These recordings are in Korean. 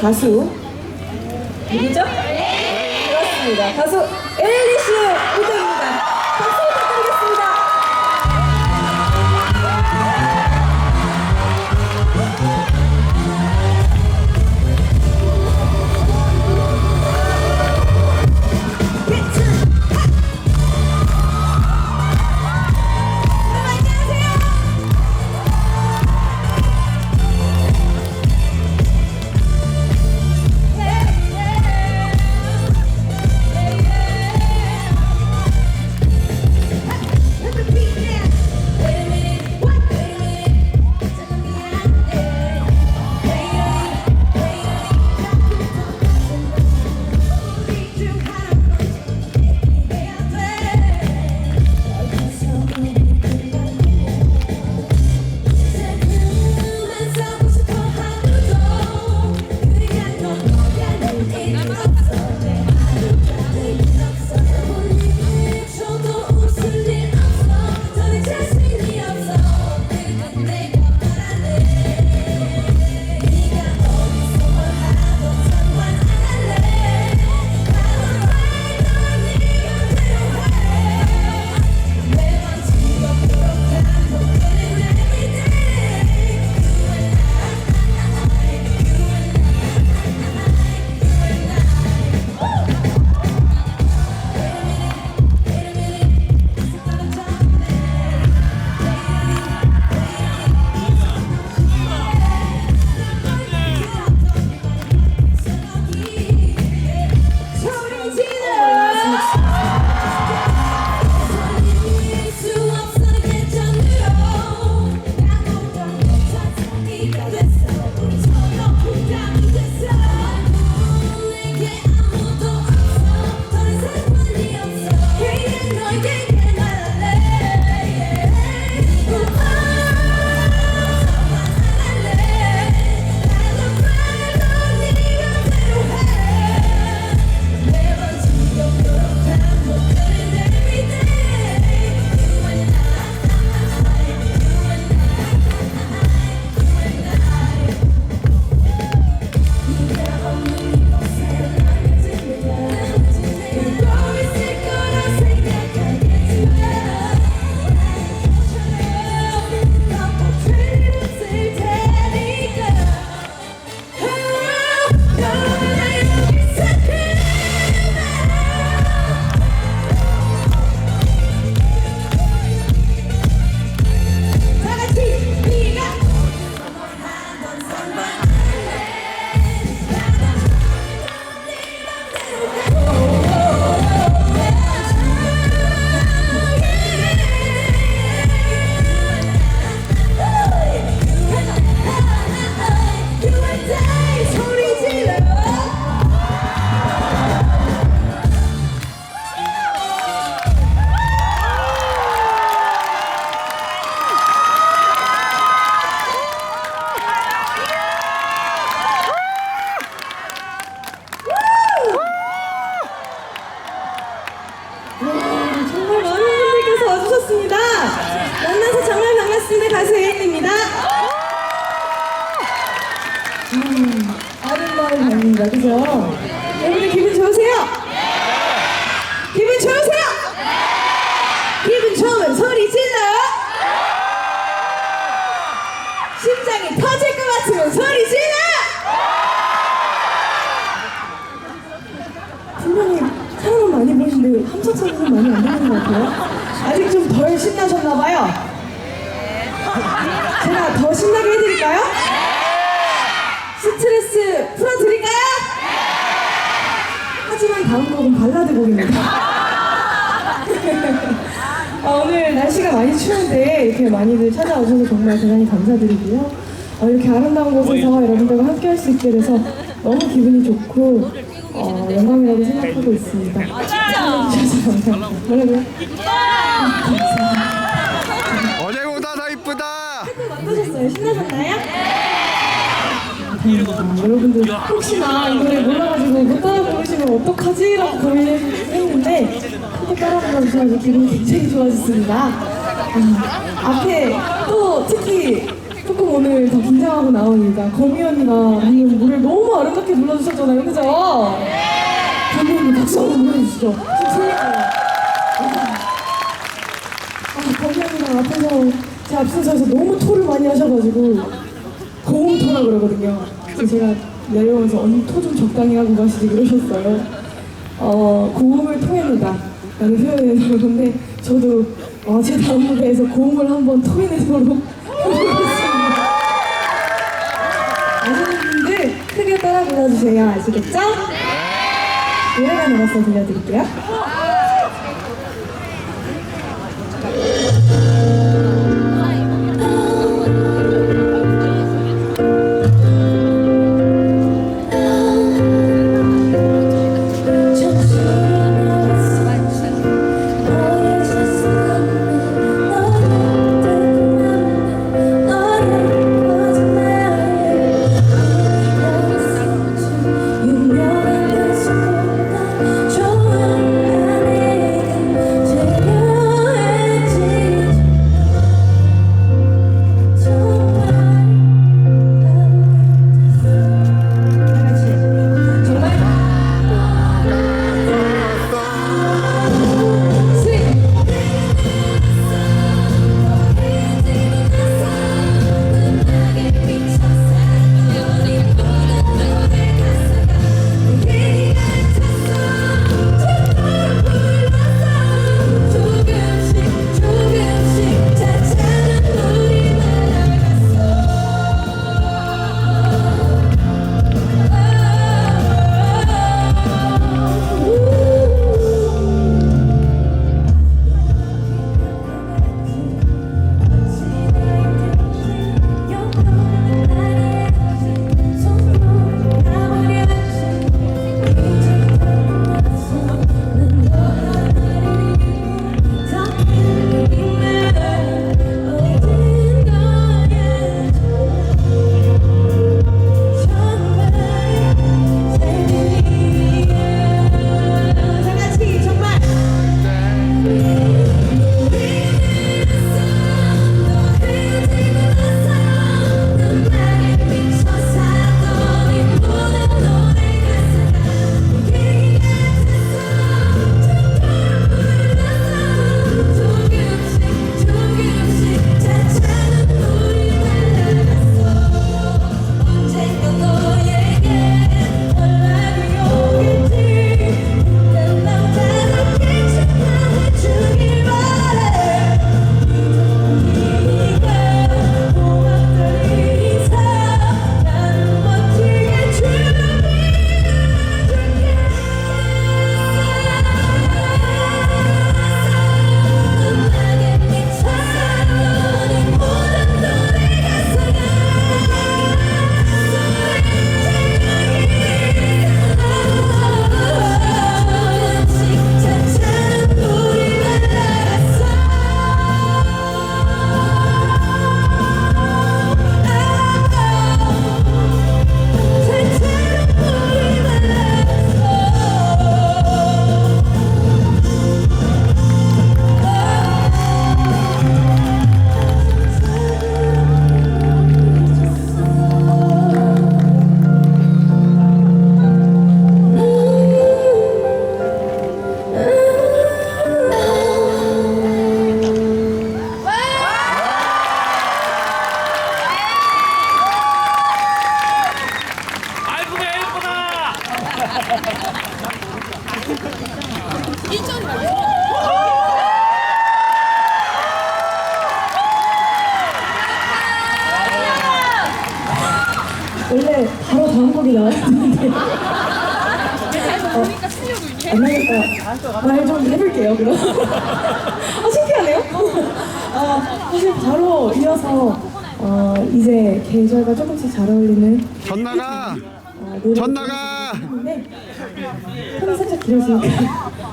가수 누구죠? 그렇습니다. 가수 엘리시 무대 많이 보시는데 함성 소리가 많이 안 나는 것 같아요. 아직 좀 덜 신나셨나 봐요. 제가 더 신나게 해드릴까요? 스트레스 풀어드릴까요? 하지만 다음 곡은 발라드 곡입니다. 아, 오늘 날씨가 많이 추운데 이렇게 많이들 찾아오셔서 정말 대단히 감사드리고요. 어, 이렇게 아름다운 곳에서 여러분들과 함께 할 수 있게 돼서 너무 기분이 좋고 어, 영광이라고 생각하고 있습니다. 참여해주셔서 감사합니다. 뭐라고요? 어제보다 더 이쁘다. 어떠셨어요? 신나셨나요? 다행이다. 여러분들 혹시나 이 노래 몰라가지고 못 따라 부르시면 어떡하지 라고 고민했는데 크게 따라 불러주셔서 기분이 굉장히 좋아졌습니다. 아, 앞에 또 특히 조금 오늘 더 긴장하고 이유가 거미 언니가 방금 노래를 너무 아름답게 불러주셨잖아요, 그죠? 거미 언니 박수 한번 보내주시죠. 지금 설레요. 아, 거미 언니가 앞에서 제 앞선서에서 너무 토를 많이 하셔가지고 고음토라 그러거든요. 그래서 제가 내려오면서 언니 토 좀 적당히 하고 가시지 그러셨어요. 어, 고음을 토해내다 라는 표현을 해보는데 저도 어, 제 다음 무대에서 고음을 한번 토해내도록. 아시는 분들 크게 따라 불러주세요. 아시겠죠? 노래가 나가서 들려드릴게요. 조금씩 잘 어울리는 전 나가 어, 노래. 전 나가 네. 톤이 살짝 길어지니까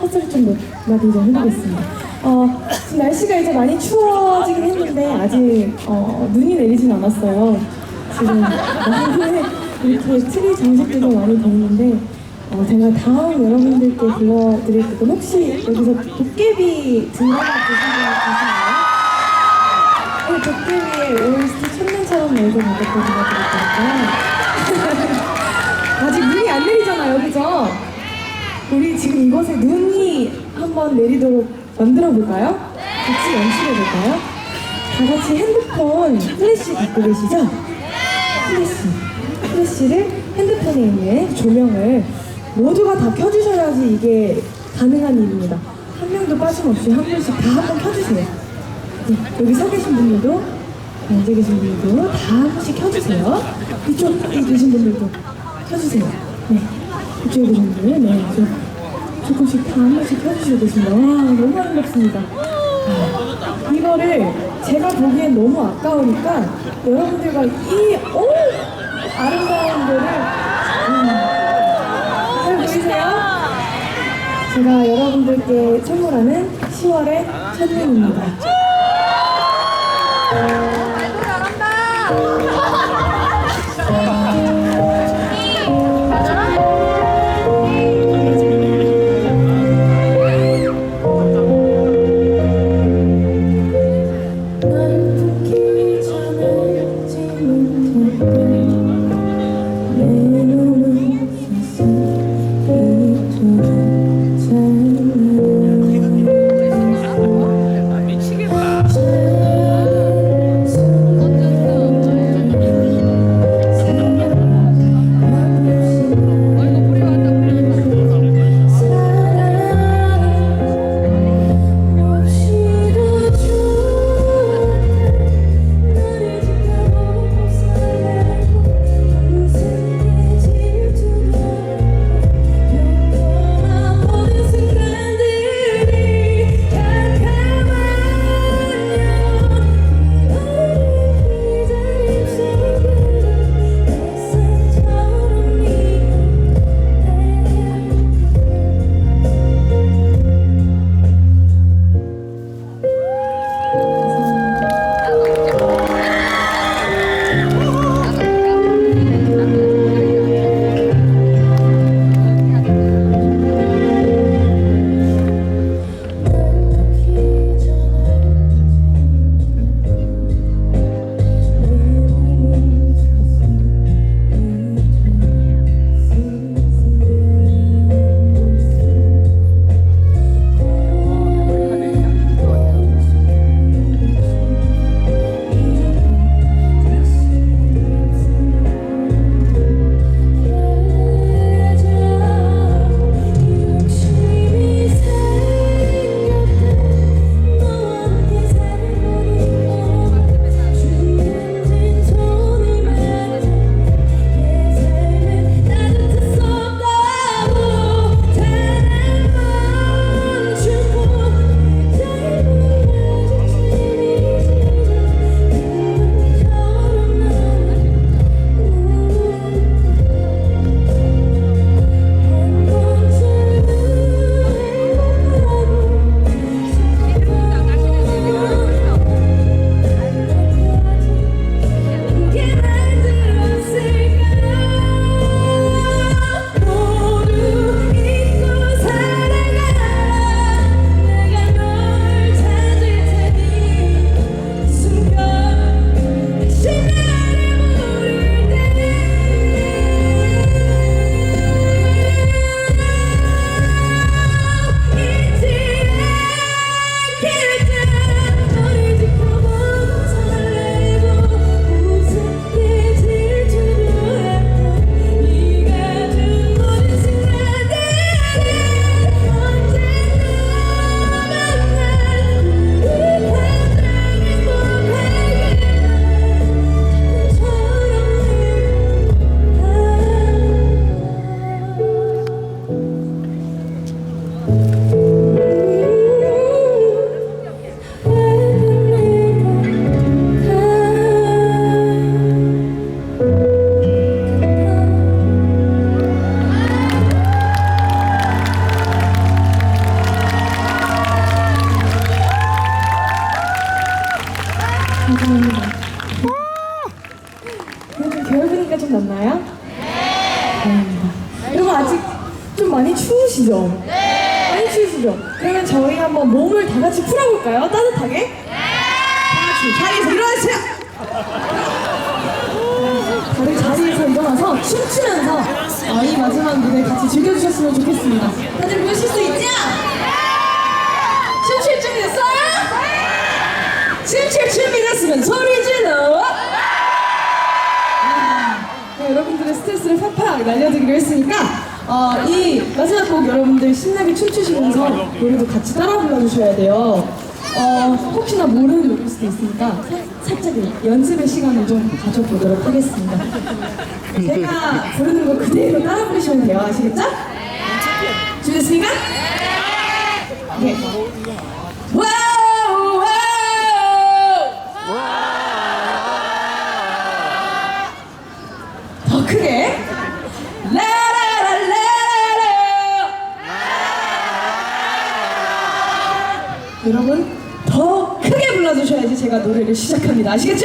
헛소리 좀 마디 좀 해보겠습니다. 어, 지금 날씨가 이제 많이 추워지긴 했는데 아직 어, 눈이 내리진 않았어요. 지금 많이 이렇게 트리 장식들도 많이 돼 어, 제가 다음 여러분들께 불러드릴 곡은 혹시 여기서 도깨비 등장한 분이 계신가요? 네, 도깨비의 OST 천년 처럼 내고 가겠다고 드릴까요? 아직 눈이 안 내리잖아요, 그죠? 우리 지금 이곳에 눈이 한번 내리도록 만들어 볼까요? 같이 연출해 볼까요? 다 같이 핸드폰 플래시 갖고 계시죠? 플래시. 플래시를 핸드폰에 있는 조명을 모두가 다 켜주셔야지 이게 가능한 일입니다. 한 명도 빠짐없이 한 분씩 다 한번 켜주세요. 네, 여기 서 계신 분들도 앉아 계신 분들도 다 한 번씩 켜주세요. 이쪽에 계신 분들도 켜주세요. 네, 이쪽에 계신 분들, 네, 저 조금씩 다 한 번씩 켜주시고 계십니다. 와, 너무 아름답습니다. 아, 이거를 제가 보기엔 너무 아까우니까 여러분들과 이, 오! 아름다운 거를, 음, 잘 보이세요? 제가 여러분들께 선물하는 10월의 첫눈입니다. 감사합니다. 여러분 겨울 분위기가 좀 낫나요? 네. 네. 여러분 아직 좀 많이 추우시죠? 네. 많이 추우시죠? 그러면 저희 한번 몸을 다 같이 풀어볼까요? 따뜻하게? 네. 다 같이 자리에서 일어나세요! 다들 자리에서 일어나서 춤추면서 아, 이 마지막 무대 같이 즐겨주셨으면 좋겠습니다. 다들 보실 수 있죠? 춤출춤 이랬으면 소리 질러 아, 네, 여러분들의 스트레스를 팍팍 날려드리기로 했으니까 어, 이 마지막 곡 여러분들 신나게 춤추시면서 노래도 같이 따라 불러주셔야 돼요 어, 혹시나 모르는 노래일 수도 있으니까 살짝 연습의 시간을 좀 가져보도록 하겠습니다 제가 부르는 거 그대로 따라 부르시면 돼요 아시겠죠? 준비됐습니까? 네. 네. 여러분 더 크게 불러주셔야지 제가 노래를 시작합니다. 아시겠죠?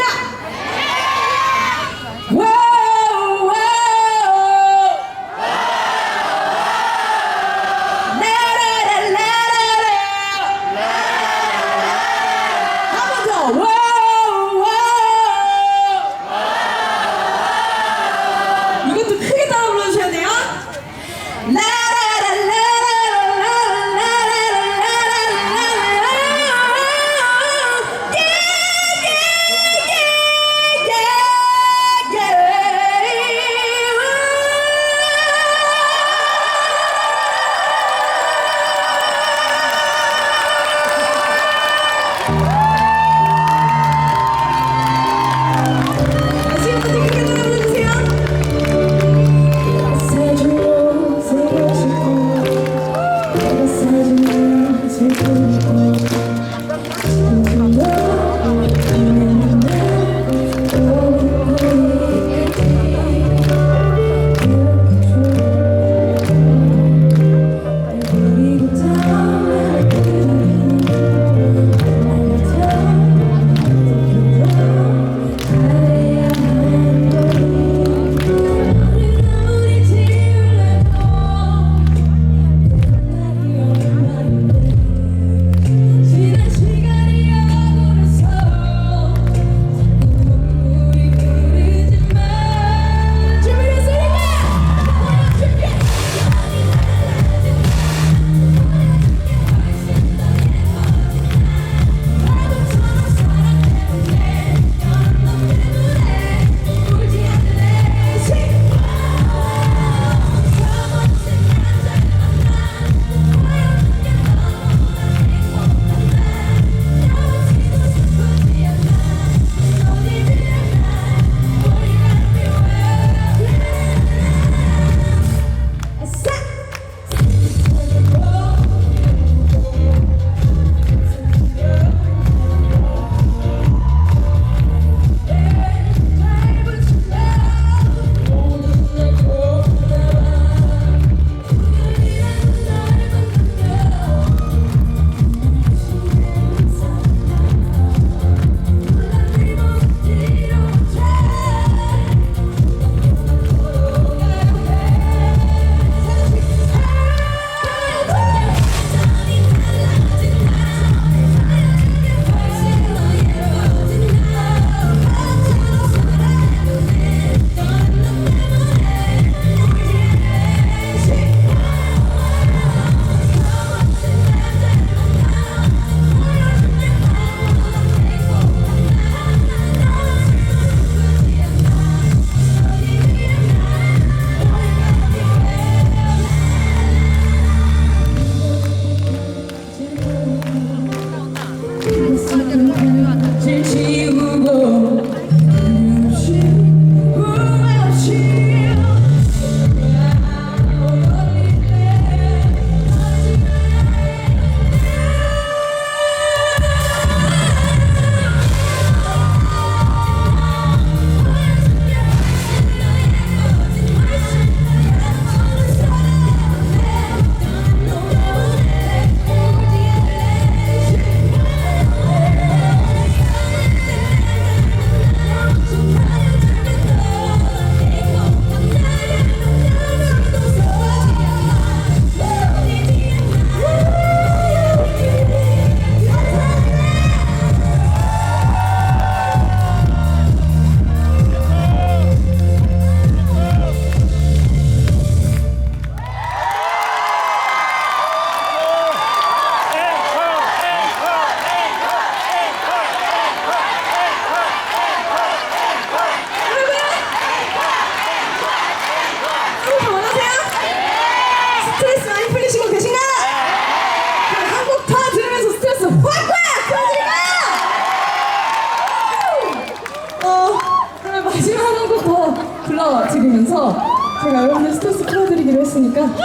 제가 여러분들 스트레스 풀어드리기로 했으니까 너무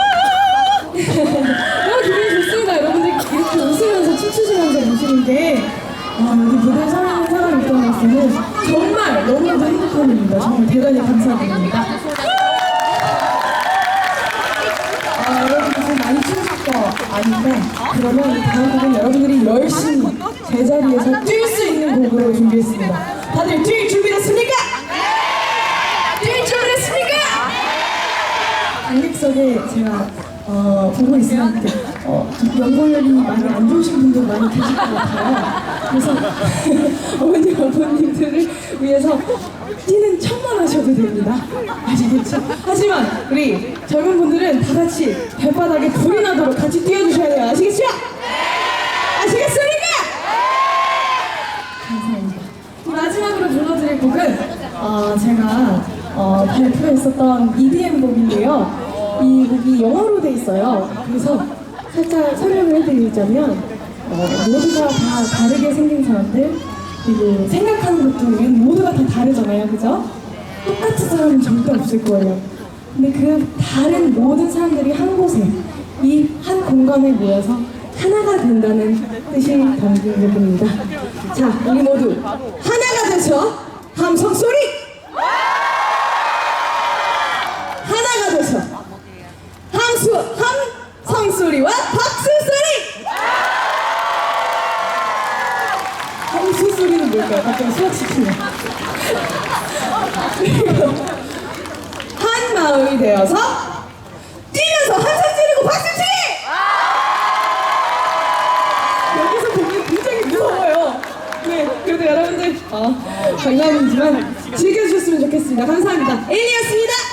기분이 좋습니다. 여러분들 이렇게 웃으면서 춤추시면서 보시는 게 아, 여기 무대에 서 있는 사람 입장에서는 정말 너무나도 행복한 일입니다. 정말 대단히 감사드립니다. 아, 여러분들 지금 많이 추우실 거 아닌데 그러면 이 다음 곡은 여러분들이 열심히 제자리에서 뛸 수 있는 곡으로 준비했습니다. 다들 뛸 준비됐습니까? 뛸 준비됐습니까? 관객석에 제가 어, 보고 있었는데 어, 좀 연골련이 많이 안 좋으신 분들 많이 계실 것 같아요. 그래서 어머니 아버님들을 위해서 뛰는 척만 하셔도 됩니다. 아시겠죠? 하지만 우리 젊은 분들은 다 같이 발바닥에 불이 나도록 같이 뛰어주셔야 돼요. 아시겠죠? 아시겠습니까? 감사합니다. 이 마지막으로 불러드릴 곡은 어, 제가 어, 발표했었던 EDM 곡인데요. 이 곡이 영어로 돼 있어요. 그래서 살짝 설명을 해드리자면 어, 모두가 다 다르게 생긴 사람들 그리고 생각하는 것도 우리 모두가 다 다르잖아요. 그죠? 똑같은 사람은 절대 없을 거예요. 근데 그 다른 모든 사람들이 한 곳에 이 한 공간에 모여서 하나가 된다는 뜻이 담긴 곡입니다. 자, 우리 모두 하나가 돼서 함성 소리! 하나가 돼서 함수 함성 소리와 박수 소리! 함수 갑자기 수학시키네. 한 마음이 되어서 뛰면서 한손 찌르고 박수 치기! 여기서 보면 굉장히 무서워요. 네, 그래도 여러분들 어, 장난이지만 즐겨주셨으면 좋겠습니다. 감사합니다. 엘리였습니다.